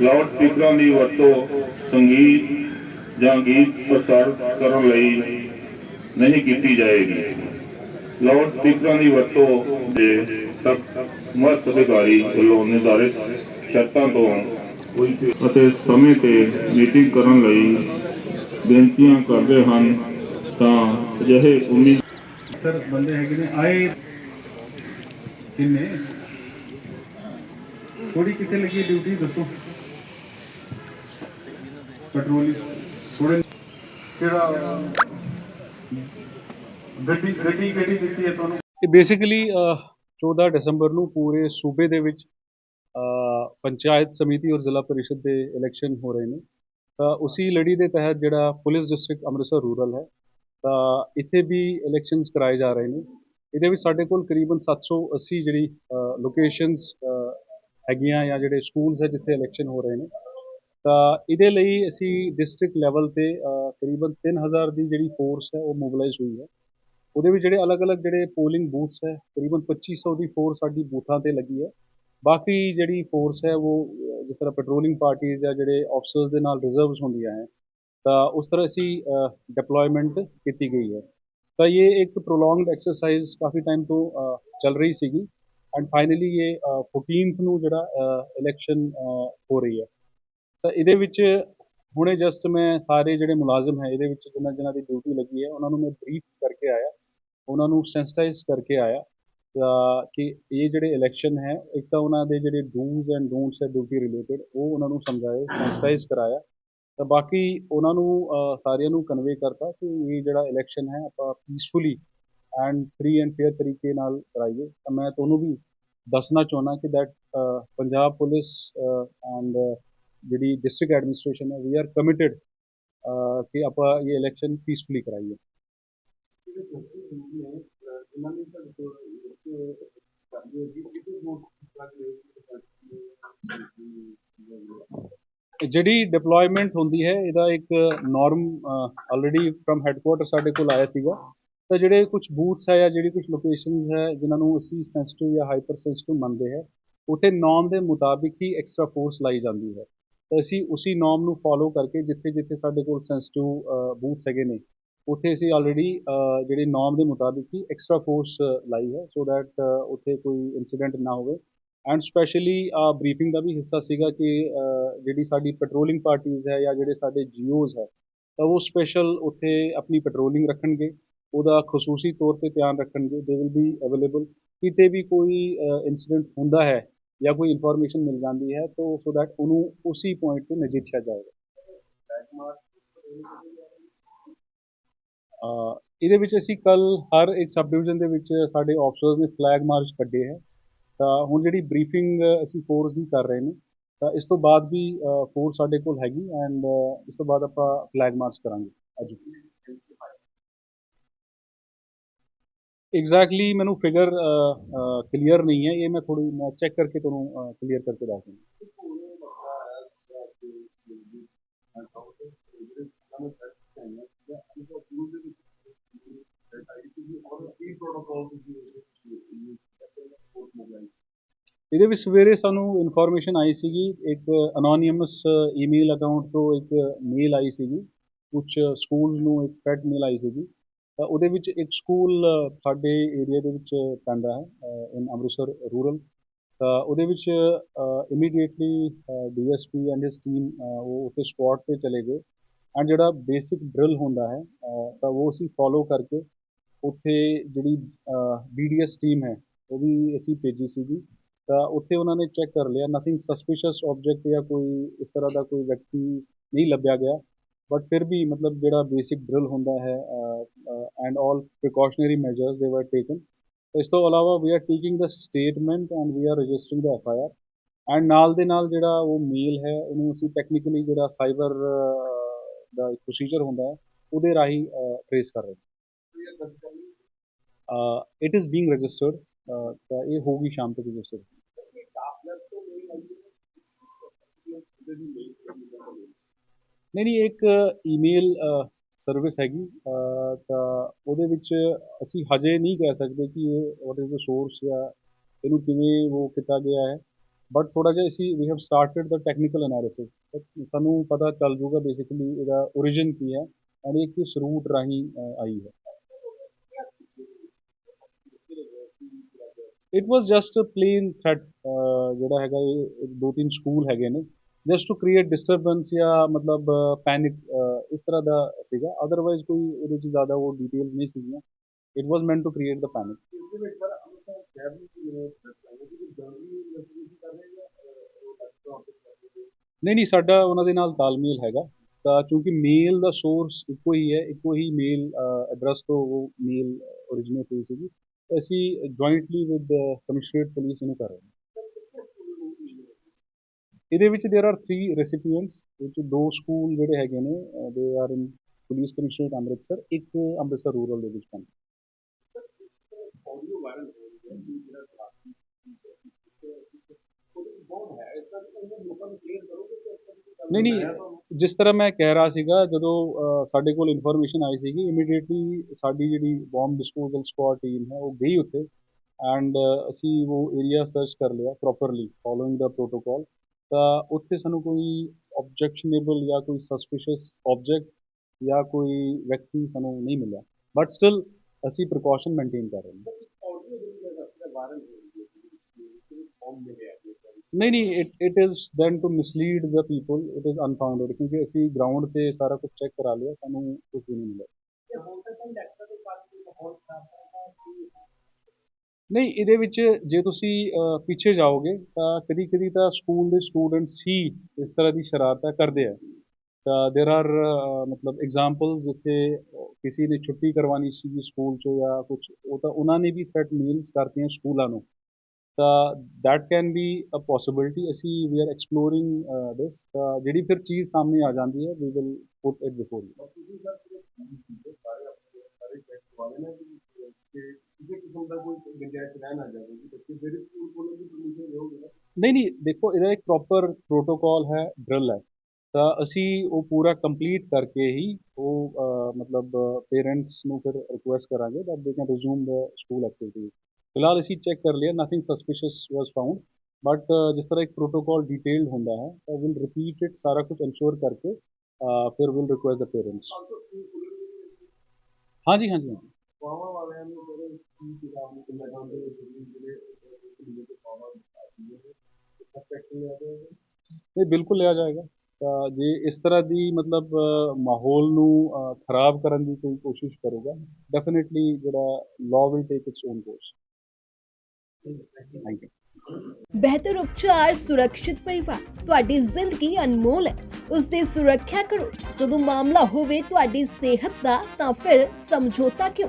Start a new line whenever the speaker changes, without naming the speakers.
Loud ਸਪੀਕਰਾਂ ਦੀ ਵਰਤੋਂ ਸੰਗੀਤ ਜਾਂ ਗੀਤ ਪ੍ਰਸਾਰ ਕਰਨ ਲਈ ਨਹੀਂ ਕੀਤੀ ਜਾਏਗੀ। ਲਾਊਡ ਸਪੀਕਰਾਂ ਦੀ ਵਰਤੋਂ ਦੇ ਸਖਤ ਮਹੱਤਵ ਅਧਿਕਾਰੀ ਵੱਲੋਂ ਨਿਰਧਾਰਿਤ ਸ਼ਰਤਾਂ ਤੋਂ ਕੋਈ ਅਤੇ ਸਮੇਂ ਤੇ ਮੀਟਿੰਗ ਕਰਨ ਲਈ ਬੇਨਤੀਆਂ ਕਰਦੇ ਹਨ ਤਾਂ ਅਜਿਹੇ ਉਮੀਦ
ਸਰ, ਬੰਦੇ ਹੈਗੇ ਨੇ, ਆਏ ਕਿੰਨੇ? ਥੋੜੀ ਕਿੱਥੇ ਲੱਗੀ ਡਿਊਟੀ, ਦੱਸੋ। ਪੈਟਰੋਲ ਥੋੜੇ ਕਿਹੜਾ ਗੱਡੀ ਗੱਡੀ ਕਿਹੜੀ ਦਿੱਤੀ ਹੈ ਤੁਹਾਨੂੰ?
ਇਹ ਬੇਸਿਕਲੀ 14 ਦਸੰਬਰ ਨੂੰ ਪੂਰੇ ਸੂਬੇ ਦੇ ਵਿੱਚ ਪੰਚਾਇਤ ਸਮਿਤੀ ਔਰ ਜ਼ਿਲ੍ਹਾ ਪਰਿਸ਼ਦ ਦੇ ਇਲੈਕਸ਼ਨ ਹੋ ਰਹੇ ਨੇ। ਤਾਂ ਉਸੇ ਲੜੀ ਦੇ ਤਹਿਤ ਜਿਹੜਾ ਪੁਲਿਸ ਡਿਸਟ੍ਰਿਕਟ ਅੰਮ੍ਰਿਤਸਰ ਰੂਰਲ ਹੈ, ਤਾਂ ਇੱਥੇ ਵੀ ਇਲੈਕਸ਼ਨਸ ਕਰਾਏ ਜਾ ਰਹੇ ਨੇ। ਇਹਦੇ ਵਿੱਚ ਸਾਡੇ ਕੋਲ ਕਰੀਬਨ 780 ਜਿਹੜੀ ਲੋਕੇਸ਼ਨਸ ਹੈਗੀਆਂ ਜਾਂ ਜਿਹੜੇ ਸਕੂਲਸ ਹੈ ਜਿੱਥੇ ਇਲੈਕਸ਼ਨ ਹੋ ਰਹੇ ਨੇ। ਤਾਂ ਇਹਦੇ ਲਈ ਅਸੀਂ ਡਿਸਟ੍ਰਿਕਟ ਲੈਵਲ ਤੇ ਅ, ਕਰੀਬਨ 3000 ਦੀ ਜਿਹੜੀ ਫੋਰਸ ਹੈ ਉਹ ਮੋਬਲਾਈਜ਼ ਹੋਈ ਹੈ। ਉਹਦੇ ਵਿੱਚ ਜਿਹੜੇ ਅਲੱਗ-ਅਲੱਗ ਜਿਹੜੇ ਪੋਲਿੰਗ ਬੂਥਸ ਹੈ ਤਕਰੀਬਨ 2500 ਦੀ ਫੋਰਸ ਸਾਡੀ ਬੂਥਾਂ ਤੇ ਲੱਗੀ ਹੈ। ਬਾਕੀ ਜਿਹੜੀ ਫੋਰਸ ਹੈ ਉਹ ਜਿਸ ਤਰ੍ਹਾਂ ਪੈਟਰੋਲਿੰਗ ਪਾਰਟੀਆਂ ਜਾਂ ਜਿਹੜੇ ਆਫਸਰਸ ਦੇ ਨਾਲ ਰਿਜ਼ਰਵਸ ਹੁੰਦੀਆਂ ਹੈ ਤਾਂ ਉਸ ਤਰ੍ਹਾਂ ਅਸੀਂ ਡਿਪਲੋਇਮੈਂਟ ਕੀਤੀ ਗਈ ਹੈ। ਤਾਂ ਇਹ ਇੱਕ ਪ੍ਰੋਲੋਂਗਡ ਐਕਸਰਸਾਈਜ਼ ਕਾਫੀ ਟਾਈਮ ਤੋਂ ਚੱਲ ਰਹੀ ਸੀਗੀ। ਐਂਡ ਫਾਈਨਲੀ ਇਹ ਅਹ, 14th ਨੂੰ ਜਿਹੜਾ ਇਲੈਕਸ਼ਨ ਹੋ ਰਹੀ ਹੈ। ਤਾਂ ਇਹਦੇ ਵਿੱਚ ਹੁਣੇ ਜਸਟ ਮੈਂ ਸਾਰੇ ਜਿਹੜੇ ਮੁਲਾਜ਼ਮ ਹੈ, ਇਹਦੇ ਵਿੱਚ ਜਿਨ੍ਹਾਂ ਜਿਨ੍ਹਾਂ ਦੀ ਡਿਊਟੀ ਲੱਗੀ ਹੈ, ਉਹਨਾਂ ਨੂੰ ਮੈਂ ਬਰੀਫ ਕਰਕੇ ਆਇਆ। ਉਹਨਾਂ ਨੂੰ ਸੈਂਸਿਟਾਈਜ਼ ਕਰਕੇ ਆਇਆ ਤਾਂ ਕਿ ਇਹ ਜਿਹੜੇ ਇਲੈਕਸ਼ਨ ਹੈ, ਇੱਕ ਤਾਂ ਉਹਨਾਂ ਦੇ ਜਿਹੜੇ ਡੂਜ਼ ਐਂਡ ਡੋਂਟਸ ਹੈ ਡਿਊਟੀ ਰਿਲੇਟਡ ਉਹ ਉਹਨਾਂ ਨੂੰ ਸਮਝਾਏ ਸੈਂਸਿਟਾਈਜ਼ ਕਰਾਇਆ। ਤਾਂ ਬਾਕੀ ਉਹਨਾਂ ਨੂੰ ਸਾਰਿਆਂ ਨੂੰ ਕਨਵੇ ਕਰਤਾ ਕਿ ਇਹ ਜਿਹੜਾ ਇਲੈਕਸ਼ਨ ਹੈ, ਆਪਾਂ peacefully and free and fair ਤਰੀਕੇ ਨਾਲ ਕਰਾਈਏ। ਤਾਂ ਮੈਂ ਤੁਹਾਨੂੰ ਵੀ ਦੱਸਣਾ ਚਾਹੁੰਦਾ ਕਿ ਦੈਟ ਪੰਜਾਬ ਪੁਲਿਸ ਐਂਡ ਜਿਹੜੀ ਡਿਸਟ੍ਰਿਕਟ ਐਡਮਿਨਿਸਟ੍ਰੇਸ਼ਨ ਹੈ ਵੀ ਆਰ ਕਮਿਟਿਡ ਕਿ ਆਪਾਂ ਇਹ ਇਲੈਕਸ਼ਨ ਪੀਸਫੁਲੀ ਕਰਾਈਏ। ਜਿਹੜੀ ਡਿਪਲੋਇਮੈਂਟ ਹੁੰਦੀ ਹੈ, ਇਹਦਾ ਇੱਕ ਨਾਰਮ ਆਲਰੇਡੀ ਫਰਮ ਹੈੱਡਕੁਆਟਰ ਸਾਡੇ ਕੋਲ ਆਇਆ ਸੀਗਾ। ਤਾਂ ਜਿਹੜੇ ਕੁਝ ਬੂਥਸ ਹੈ ਜਾਂ ਜਿਹੜੀ ਕੁਝ ਲੋਕੇਸ਼ਨਸ ਹੈ, ਜਿਨ੍ਹਾਂ ਨੂੰ ਅਸੀਂ ਸੈਂਸਿਟਿਵ ਜਾਂ ਹਾਈਪਰ ਸੈਂਸਿਟਿਵ ਮੰਨਦੇ ਹੈ, ਉਥੇ ਨੋਰਮ ਦੇ ਮੁਤਾਬਿਕ ਹੀ ਐਕਸਟਰਾ ਫੋਰਸ ਲਾਈ ਜਾਂਦੀ ਹੈ। ਤਾਂ ਅਸੀਂ ਉਸੇ ਨੋਮ ਨੂੰ ਫੋਲੋ ਕਰਕੇ ਜਿੱਥੇ ਜਿੱਥੇ ਸਾਡੇ ਕੋਲ ਸੈਂਸਿਟਿਵ ਬੂਥਸ ਹੈਗੇ ਨੇ, ਉੱਥੇ ਅਸੀਂ ਆਲਰੇਡੀ ਜਿਹੜੇ ਨੋਮ ਦੇ ਮੁਤਾਬਿਕ ਹੀ ਐਕਸਟਰਾ ਫੋਰਸ ਲਾਈ ਹੈ ਸੋ ਦੈਟ ਉੱਥੇ ਕੋਈ ਇਨਸੀਡੈਂਟ ਨਾ ਹੋਵੇ। ਐਂਡ ਸਪੈਸ਼ਲੀ ਬਰੀਫਿੰਗ ਦਾ ਵੀ ਹਿੱਸਾ ਸੀਗਾ ਕਿ ਜਿਹੜੀ ਸਾਡੀ ਪੈਟਰੋਲਿੰਗ ਪਾਰਟੀਆਂ ਹੈ ਜਾਂ ਜਿਹੜੇ ਸਾਡੇ ਜੀਓਜ਼ ਹੈ, ਤਾਂ ਉਹ ਸਪੈਸ਼ਲ ਉੱਥੇ ਆਪਣੀ ਪੈਟਰੋਲਿੰਗ ਰੱਖਣਗੇ, ਉਹਦਾ ਖਸੂਸੀ ਤੌਰ ਤੇ ਧਿਆਨ ਰੱਖਣਗੇ ਦੇ ਵਿਲ ਬੀ ਅਵੇਲੇਬਲ ਕਿਤੇ ਵੀ ਕੋਈ ਇਨਸੀਡੈਂਟ ਹੁੰਦਾ ਹੈ ਜਾਂ ਕੋਈ ਇਨਫੋਰਮੇਸ਼ਨ ਮਿਲ ਜਾਂਦੀ ਹੈ, ਤਾਂ ਸੋ ਦੈਟ ਉਹਨੂੰ ਉਸੇ ਪੁਆਇੰਟ ਤੇ ਨਜਿੱਠਿਆ ਜਾਏਗਾ। ਇਹਦੇ ਵਿੱਚ ਅਸੀਂ ਕੱਲ ਹਰ ਇੱਕ ਸਬ ਡਿਵੀਜ਼ਨ ਦੇ ਵਿੱਚ ਸਾਡੇ ਆਫਸਰਸ ਨੇ ਫਲੈਗ ਮਾਰਚ ਕੱਢੇ ਹੈ। ਤਾਂ ਹੁਣ ਜਿਹੜੀ ਬਰੀਫਿੰਗ ਅਸੀਂ ਫੋਰਸ ਦੀ ਕਰ ਰਹੇ ਨੇ, ਤਾਂ ਇਸ ਤੋਂ ਬਾਅਦ ਵੀ ਫੋਰਸ ਸਾਡੇ ਕੋਲ ਹੈਗੀ ਐਂਡ ਇਸ ਤੋਂ ਬਾਅਦ ਆਪਾਂ ਫਲੈਗ ਮਾਰਚ ਕਰਾਂਗੇ। ਅੱਜ। ਐਗਜ਼ੈਕਟਲੀ ਮੈਨੂੰ ਫਿਗਰ ਕਲੀਅਰ ਨਹੀਂ ਹੈ। ਇਹ ਮੈਂ ਥੋੜੀ ਮੈਂ ਚੈੱਕ ਕਰਕੇ ਤੁਹਾਨੂੰ ਕਲੀਅਰ ਕਰਕੇ ਦੱਸ ਦਿੰਦਾ। ਇਹਦੇ ਵਿੱਚ ਸਵੇਰੇ ਸਾਨੂੰ ਇਨਫੋਰਮੇਸ਼ਨ ਆਈ ਸੀਗੀ। ਇੱਕ ਅਨੋਨੀਮਸ ਈਮੇਲ ਅਕਾਊਂਟ ਤੋਂ ਇੱਕ ਮੇਲ ਆਈ ਸੀਗੀ। ਕੁਝ ਸਕੂਲ ਨੂੰ ਇੱਕ ਪੈਡ ਮੇਲ ਆਈ ਸੀਗੀ। ਤਾਂ ਉਹਦੇ ਵਿੱਚ ਇੱਕ ਸਕੂਲ ਸਾਡੇ ਏਰੀਆ ਦੇ ਵਿੱਚ ਪੈਂਦਾ ਹੈ ਇਨ ਅੰਮ੍ਰਿਤਸਰ ਰੂਰਲ। ਤਾਂ ਉਹਦੇ ਵਿੱਚ immediately DSP and his team ਉਹ ਉੱਥੇ ਸਪੌਟ ਤੇ ਚਲੇ ਗਏ। ਐਂਡ ਜਿਹੜਾ ਬੇਸਿਕ ਡਰਿਲ ਹੁੰਦਾ ਹੈ ਤਾਂ ਉਹ ਅਸੀਂ ਫੋਲੋ ਕਰਕੇ ਉੱਥੇ ਜਿਹੜੀ ਬੀਡੀਐਸ ਟੀਮ ਹੈ, ਉਹ ਵੀ ਅਸੀਂ ਭੇਜੀ ਸੀਗੀ। ਤਾਂ ਉੱਥੇ ਉਹਨਾਂ ਨੇ ਚੈੱਕ ਕਰ ਲਿਆ ਨਥਿੰਗ ਸਸਪੀਸ਼ੀਅਸ ਆਬਜੈਕਟ ਜਾਂ ਕੋਈ ਇਸ ਤਰ੍ਹਾਂ ਦਾ ਕੋਈ ਵਿਅਕਤੀ ਨਹੀਂ ਲੱਭਿਆ ਗਿਆ। ਬਟ ਫਿਰ ਵੀ ਮਤਲਬ ਜਿਹੜਾ ਬੇਸਿਕ ਡਰਿਲ ਹੁੰਦਾ ਹੈ ਐਂਡ ਆਲ ਪ੍ਰੀਕਾਸ਼ਨਰੀ ਮੈਜਰਸ ਦੇ ਵਰ ਟੇਕਨ ਇਸ ਤੋਂ ਇਲਾਵਾ we are taking the statement and we are registering the F I R and ਨਾਲ ਦੇ ਨਾਲ ਜਿਹੜਾ ਉਹ ਮੇਲ ਹੈ ਉਹਨੂੰ ਅਸੀਂ ਟੈਕਨੀਕਲੀ ਜਿਹੜਾ ਸਾਈਬਰ ਦਾ ਇੱਕ ਪ੍ਰੋਸੀਜਰ ਹੁੰਦਾ ਹੈ ਉਹਦੇ ਰਾਹੀਂ ਟ੍ਰੇਸ ਕਰ ਰਹੇ ਹਾਂ ਇਟ ਇਜ਼ ਬੀਇੰਗ ਰਜਿਸਟਰਡ ਤਾਂ ਇਹ ਹੋਊਗੀ ਸ਼ਾਮ ਤੱਕ ਰਜਿਸਟਰ ਨਹੀਂ ਨਹੀਂ, ਇੱਕ ਈਮੇਲ ਸਰਵਿਸ ਹੈਗੀ ਤਾਂ ਉਹਦੇ ਵਿੱਚ ਅਸੀਂ ਹਜੇ ਨਹੀਂ ਕਹਿ ਸਕਦੇ ਕਿ ਇਹ ਵਾਟ ਇਜ਼ ਦਾ ਸੋਰਸ ਜਾਂ ਇਹਨੂੰ ਕਿਵੇਂ ਉਹ ਕੀਤਾ ਗਿਆ ਹੈ। ਬਟ ਥੋੜ੍ਹਾ ਜਿਹਾ ਅਸੀਂ we have started the technical analysis ਸਾਨੂੰ ਪਤਾ ਚੱਲ ਜੂਗਾ ਬੇਸਿਕਲੀ ਇਹਦਾ ਓਰੀਜਨ ਕੀ ਹੈ ਐਂਡ ਇਹ ਕਿਸ ਰੂਟ ਰਾਹੀਂ ਆਈ ਹੈ। It was just a plain threat ਜਿਹੜਾ ਹੈਗਾ ਇਹ ਦੋ ਤਿੰਨ ਸਕੂਲ ਹੈਗੇ ਨੇ। ਜਸਟ ਟੂ ਕ੍ਰੀਏਟ ਡਿਸਟਰਬੈਂਸ ਜਾਂ ਮਤਲਬ ਪੈਨਿਕ ਇਸ ਤਰ੍ਹਾਂ ਦਾ ਸੀਗਾ ਅਦਰਵਾਈਜ਼ ਕੋਈ ਉਹਦੇ ਚ ਜ਼ਿਆਦਾ ਉਹ ਡਿਟੇਲਸ ਨਹੀਂ ਸੀਗੀਆਂ
it was meant to create the panic
ਨਹੀਂ ਨਹੀਂ ਸਾਡਾ ਉਹਨਾਂ ਦੇ ਨਾਲ ਤਾਲਮੇਲ ਹੈਗਾ ਤਾਂ ਕਿਉਂਕਿ ਮੇਲ ਦਾ ਸੋਰਸ ਇੱਕੋ ਹੀ ਹੈ ਇੱਕੋ ਹੀ ਮੇਲ ਐਡਰੈਸ ਤੋਂ ਉਹ ਮੇਲ ਓਰੀਜਿਨੇਟ ਹੋਈ ਸੀਗੀ ਅਸੀਂ ਜੁਆਇੰਟਲੀ ਵਿਦ ਕਮਿਸ਼ਨਰੇਟ ਪੁਲਿਸ ਇਹਨੂੰ ਕਰ ਰਹੇ ਹਾਂ ਇਹਦੇ ਵਿੱਚ देयर ਆਰ 3 ਰੈਸਿਪੀਐਂਟਸ ਵਿੱਚ ਦੋ ਸਕੂਲ ਜਿਹੜੇ ਹੈਗੇ ਨੇ they are in police commissionerate Amritsar ਇੱਕ ਅੰਮ੍ਰਿਤਸਰ ਰੂਰਲ ਦੇ ਵਿੱਚ ਪੈਂਦਾ
ਆਡੀਓ ਵਾਇਰਲ ਹੋ ਰਹੀ ਹੈ ਕਿ ਜਿਹੜਾ ਕਲਾਸੀ ਉਹਦੇ ਵਿੱਚ ਬਹੁਤ ਹੈ ਇਸ ਤਰ੍ਹਾਂ ਉਹ ਲੋਕਾਂ ਨੂੰ ਕਲੀਅਰ ਕਰੋਗੇ ਕਿ ਇਸ ਤਰ੍ਹਾਂ ਦੀ ਗੱਲ
ਨਹੀਂ ਨਹੀਂ
ਹੈ ਤੁਹਾਨੂੰ?
ਜਿਸ ਤਰ੍ਹਾਂ ਮੈਂ ਕਹਿ ਰਿਹਾ ਸੀਗਾ ਜਦੋਂ ਅਹ, ਸਾਡੇ ਕੋਲ ਇਨਫੋਰਮੇਸ਼ਨ ਆਈ ਸੀਗੀ ਇਮੀਡੀਏਟਲੀ ਸਾਡੀ ਜਿਹੜੀ ਬੰਬ ਡਿਸਪੋਜ਼ਲ ਸਕੁਆਡ ਟੀਮ ਹੈ ਉਹ ਗਈ ਉੱਥੇ ਐਂਡ ਅਸੀਂ ਉਹ ਏਰੀਆ ਸਰਚ ਕਰ ਲਿਆ ਪ੍ਰੋਪਰਲੀ ਫੋਲੋਇੰਗ ਦਾ ਪ੍ਰੋਟੋਕਾਲ ਤਾਂ ਉੱਥੇ ਸਾਨੂੰ ਕੋਈ ਆਬਜੈਕਸ਼ਨੇਬਲ ਜਾਂ ਕੋਈ ਸਸਪੀਸ਼ੀਅਸ ਆਬਜੈਕਟ ਜਾਂ ਕੋਈ ਵਿਅਕਤੀ ਸਾਨੂੰ ਨਹੀਂ ਮਿਲਿਆ। ਬਟ ਸਟਿਲ ਅਸੀਂ ਪ੍ਰੀਕਾਸ਼ਨ ਮੇਨਟੇਨ ਕਰ ਰਹੇ ਹਾਂ। ਨਹੀਂ ਨਹੀਂ it it is then to mislead the people it is unfounded ਕਿਉਂਕਿ ਅਸੀਂ ਗਰਾਊਂਡ ਤੇ ਸਾਰਾ ਕੁਝ ਚੈੱਕ ਕਰਾ ਲਿਆ, ਸਾਨੂੰ ਕੁਝ ਨਹੀਂ ਮਿਲਿਆ। ਨਹੀਂ ਇਹਦੇ ਵਿੱਚ ਜੇ ਤੁਸੀਂ ਅਹ, ਪਿੱਛੇ ਜਾਓਗੇ ਤਾਂ ਕਦੀ ਕਦੀ ਤਾਂ ਸਕੂਲ ਦੇ ਸਟੂਡੈਂਟਸ ਹੀ ਇਸ ਤਰ੍ਹਾਂ ਦੀ ਸ਼ਰਾਰਤਾਂ ਕਰਦੇ ਆ ਤਾਂ देयर ਆਰ ਮਤਲਬ ਐਗਜ਼ਾਮਪਲਸ ਜਿੱਥੇ ਅਹ, ਕਿਸੇ ਨੇ ਛੁੱਟੀ ਕਰਵਾਉਣੀ ਸੀ ਸਕੂਲ ਚੋਂ ਜਾਂ ਕੁਝ ਉਹ ਤਾਂ ਉਹਨਾਂ ਨੇ ਵੀ ਥ੍ਰੈਟ ਮੇਲਸ ਕਰਤੀਆਂ ਸਕੂਲਾਂ ਨੂੰ ਤਾਂ that can be a possibility ਅਸੀਂ ਵੀ ਆਰ ਐਕਸਪਲੋਰਿੰਗ ਦਿਸ ਤਾਂ ਜਿਹੜੀ ਫਿਰ ਚੀਜ਼ ਸਾਹਮਣੇ ਆ ਜਾਂਦੀ ਹੈ
we will put it before you
ਨਹੀਂ ਨਹੀਂ ਦੇਖੋ ਇਹਦਾ ਇੱਕ ਪ੍ਰੋਪਰ ਪ੍ਰੋਟੋਕਾਲ ਹੈ ਡਰਿਲ ਹੈ ਤਾਂ ਅਸੀਂ ਉਹ ਪੂਰਾ ਕੰਪਲੀਟ ਕਰਕੇ ਹੀ ਉਹ ਅਹ, ਮਤਲਬ ਪੇਰੈਂਟਸ ਨੂੰ ਫਿਰ ਰਿਕੁਐਸਟ ਕਰਾਂਗੇ that they can resume the school activities ਫਿਲਹਾਲ ਅਸੀਂ ਚੈੱਕ ਕਰ ਲਿਆ nothing suspicious was found but ਜਿਸ ਤਰ੍ਹਾਂ ਇੱਕ ਪ੍ਰੋਟੋਕਾਲ ਡਿਟੇਲਡ ਹੁੰਦਾ ਹੈ ਤਾਂ ਵਿਲ ਰਿਪੀਟ ਇਟ ਸਾਰਾ ਕੁਝ ਇਨਸ਼ੋਰ ਕਰਕੇ ਅਹ, ਫਿਰ will request the parents
also school ਕੋਲੋਂ ਵੀ
ਹਾਂਜੀ ਹਾਂਜੀ ਹਾਂਜੀ
ਪਾਵਾ
ਬਿਲਕੁਲ ਲਿਆ ਜਾਏਗਾ। ਤਾਂ ਜੇ ਇਸ ਤਰ੍ਹਾਂ ਦੀ ਮਤਲਬ ਮਾਹੌਲ ਨੂੰ ਖਰਾਬ ਕਰਨ ਦੀ ਕੋਈ ਕੋਸ਼ਿਸ਼ ਕਰੇਗਾ ਡੈਫੀਨਿਟਲੀ ਜਿਹੜਾ law will take its own course thank you
ਬਿਹਤਰ ਉਪਚਾਰ ਸੁਰੱਖਿਅਤ ਪਰਿਵਾਰ, ਤੁਹਾਡੀ ਜ਼ਿੰਦਗੀ ਅਨਮੋਲ ਹੈ। ਉਸ ਦੀ ਸੁਰੱਖਿਆ ਕਰੋ। ਜਦੋਂ ਮਾਮਲਾ ਹੋਵੇ ਤੁਹਾਡੀ ਸਿਹਤ ਦਾ, ਤਾਂ ਫਿਰ ਸਮਝੌਤਾ ਕਿਉਂ?